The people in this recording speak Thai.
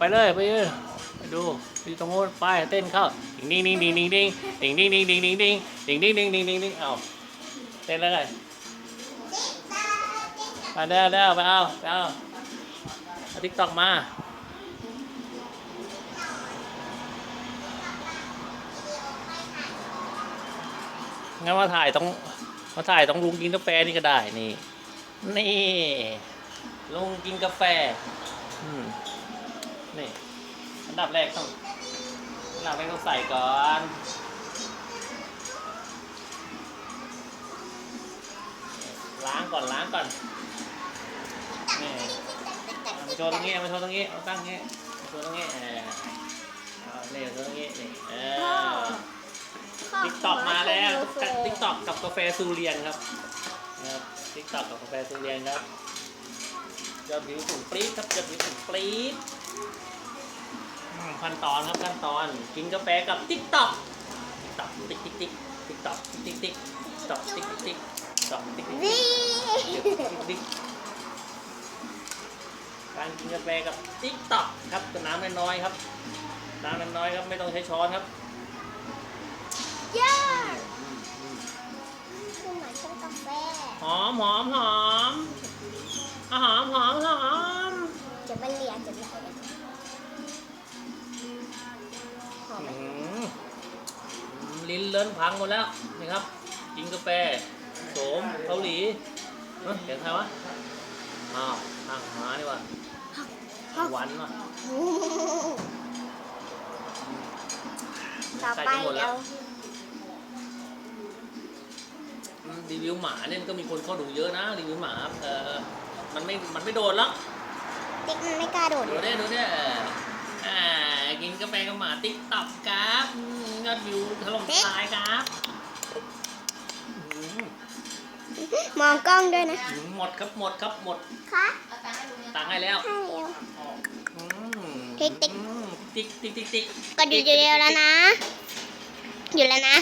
ไปเลยไปเลยไปดูที่ตรงโน้นไปเต้นเข้าดิ่งดิ่งดิ่งดิ่งดิ่งดิ่งดิ่งดิ่งดิ่งดิ่งดิ่งดิ่งดิ่งดิ่งดิ่งดิ่งดิงดิงเอาเต้นแล้วไงไปเด้อเด้อไปเอาไปเอาเอาทิกตอกมางั้นมาถ่ายต้องมาถ่ายต้องลุงกินกาแฟนี่ก็ได้นี่ นี่ลุงกินกาแฟ อืม นี่อันดับแรกต้องอันดับแรกต้องใส่ก่อนล้างก่อนล้างก่อนนี่เอามาโชว์ตรงนี้เอามาโชว์ตรงนี้เอาตั้งนี้เอาโชว์ตรงนี้เออเอานี่เอาโชว์ตรงนี้นี่เออติ๊กตอกมาแล้วติ๊กตอกกับกาแฟซูเรียนครับนะครับติ๊กตอกกับกาแฟซูเรียนครับ ยอดวิวสูงปรี๊ดครับยอดวิวสูงปรี๊ดอืมขั้นตอนครับขั้นตอน กินกาแฟกับติ๊กตอกติ๊กตอกติ๊กติ๊กติ๊กติ๊กตอกติ๊กติ๊กติ๊กตอกติ๊กติ๊กต๊อกติ๊กติ๊กติ๊ก นี่ติ๊การกินกาแฟกับติ๊กตอกครับกับน้ำน้อยๆครับ น้ำน้อยๆครับไม่ต้องใช้ช้อนครับย่าคือเหมือนชงกาแฟหอมหอมหอม หอมหอมหอมจะมาเลียจะไหลหอมไหมอื้อหือลิ้นเลิ้นพังหมดแล้วนี่ครับ กินกาแฟโสมเกาหลีเอ้ยเสียงใครวะอ้าวทางหมาดีกว่าหวานว่ะต่อไปเดี๋ยวอืมรีวิวหมาเนี่ยก็มีคนเข้าดูเยอะนะรีวิวหมาเออ มันไม่ มันไม่โดนหรอกติ๊กมันไม่กล้าโดดดูได้ดูได้เอออ่า กินกาแฟกับหมาติ๊กต็อกครับอืมยอดวิวถล่มทลายครับอื้อหือมองกล้องด้วยนะหมดครับหมดครับหมดคะตังค์ให้แล้วให้เร็ว อืมติ๊กติ๊ก อืมติ๊กติ๊กติ๊กติ๊ก กดอยู่เดียวแล้วนะ อยู่แล้วนะ